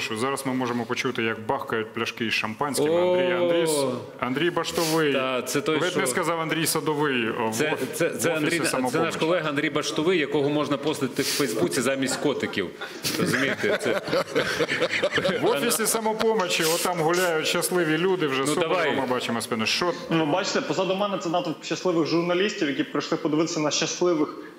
перепрошую. Зараз ми можемо почути, як бахкають пляшки із шампанським. Андрій Андрій, Андрій Баштовий. Та, це той, Ледь що- не сказав Андрій Садовий. Це, в, це, це, в Андрій, це наш колега Андрій Баштовий, якого можна постити в Фейсбуці замість котиків. Розумієте? Це, В офісі самопомочі, отам гуляють щасливі люди. Вже Ну, давай. ми бачимо спину. Що Ну, бачите, позаду мене це натовп щасливих журналістів, які прийшли подивитися на щасливих е,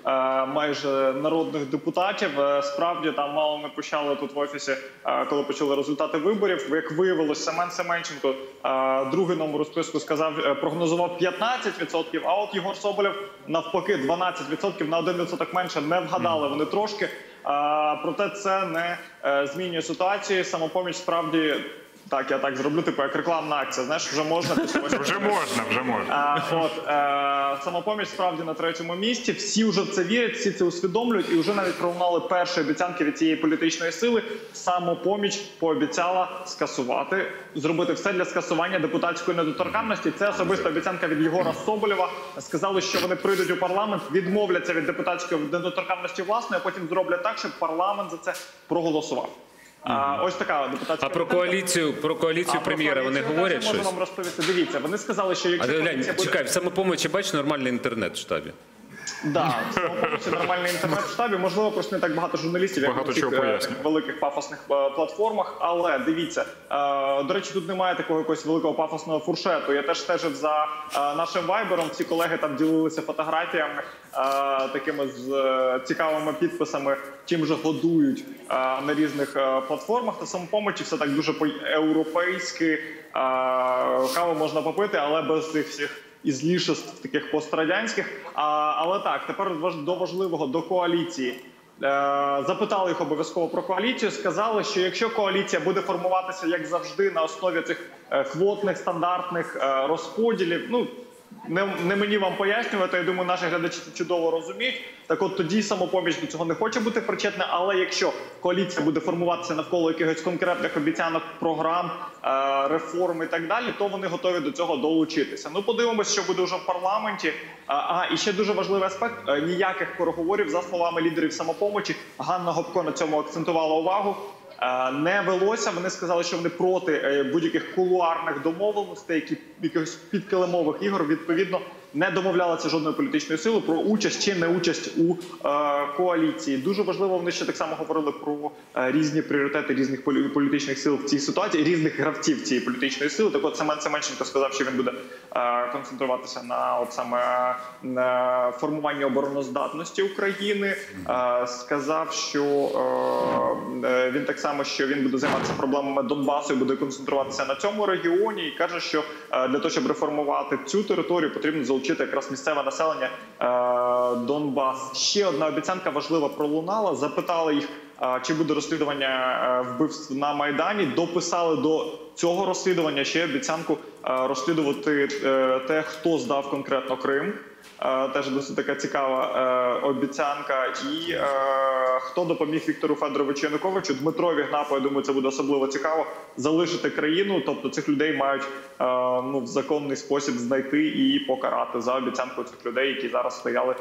майже народних депутатів. Е, справді там мало не почали тут в офісі, е, коли почали результати виборів. Як виявилось, Семен Семенченко, е, другий номер у списку сказав, е, прогнозував 15%, а от Єгор Соболєв навпаки 12%, на 1% менше не вгадали вони трошки. Е, проте це не е, змінює ситуацію. Самопоміч справді. Так, я так зроблю, типу як рекламна акція. Знаєш, вже можна вже можна, вже можна. а, от е, самопоміч справді на третьому місці. Всі вже в це вірять, всі це усвідомлюють, і вже навіть пролунали перші обіцянки від цієї політичної сили. Самопоміч пообіцяла скасувати, зробити все для скасування депутатської недоторканності. Це особиста обіцянка від Єгора Соболєва. Сказали, що вони прийдуть у парламент, відмовляться від депутатської недоторканності власної, а потім зроблять так, щоб парламент за це проголосував. А, ось така депутатська а про коаліцію, про коаліцію А про прем'єра вони говорять теж можу щось? вам розповісти. Дивіться, вони сказали, що якщо а, коаліція чекай, в самопомочі бачиш нормальний інтернет в штабі. Да, в нормальний інтернет в штабі. Можливо, просто не так багато журналістів, як Багато на цих е, великих пафосних е, платформах. Але дивіться, е, до речі, тут немає такого якогось великого пафосного фуршету. Я теж стежив за нашим вайбером. Всі колеги там ділилися фотографіями такими з цікавими підписами, чим же годують на різних платформах. На самопомочі все так дуже по-європейськи. Е, Каву можна попити, але без цих всіх ізлішеств таких пострадянських. А, але так, тепер до важливого до коаліції. Е, запитали їх обов'язково про коаліцію. Сказали, що якщо коаліція буде формуватися як завжди на основі цих е, квотних стандартних е, розподілів, ну не, не мені вам пояснювати. Я думаю, наші глядачі чудово розуміють. Так, от тоді самопоміч до цього не хоче бути причетна. Але якщо коаліція буде формуватися навколо якихось конкретних обіцянок, програм, е, реформ і так далі, то вони готові до цього долучитися. Ну подивимось, що буде вже в парламенті. А, а і ще дуже важливий аспект: е, ніяких переговорів за словами лідерів самопомочі. Ганна Гопко на цьому акцентувала увагу. Е, Не велося. Вони сказали, що вони проти е, будь-яких кулуарних домовленостей, які якихось підкилимових ігор. Відповідно, не домовлялися жодної політичної сили про участь чи не участь у е, коаліції. Дуже важливо. Вони ще так само говорили про е, різні пріоритети різних полі- політичних сил в цій ситуації, різних гравців цієї політичної сили. Так от Семен Семенченко сказав, що він буде е, концентруватися на от саме на формуванні обороноздатності України. Сказав, що він так само, що він буде займатися проблемами Донбасу і буде концентруватися на цьому регіоні, і каже, що для того, щоб реформувати цю територію, потрібно залучити якраз місцеве населення е, Донбас. Ще одна обіцянка важлива пролунала. Запитали їх. е, Чи буде розслідування е, вбивств на майдані? Дописали до цього розслідування ще обіцянку розслідувати те, хто здав конкретно Крим. Е, Теж досить така цікава е, обіцянка. І е, хто допоміг Віктору Федоровичу Януковичу? Дмитро Вігнапо, я думаю, це буде особливо цікаво залишити країну. Тобто цих людей мають ну в законний спосіб знайти і покарати за обіцянку цих людей, які зараз стояли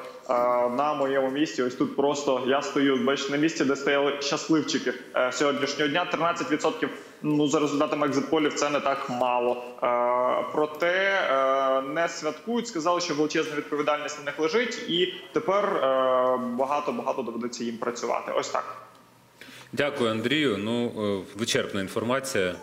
на моєму місці. Ось тут просто я стою, бачите, на місці, де стояли щасливчики сьогоднішнього дня. 13% Ну за результатами екзитполів це не так мало. Е, проте е, не святкують. Сказали, що величезна відповідальність на них лежить, і тепер багато багато доведеться їм працювати. Ось так. Дякую, Андрію. Ну, е, вичерпна інформація.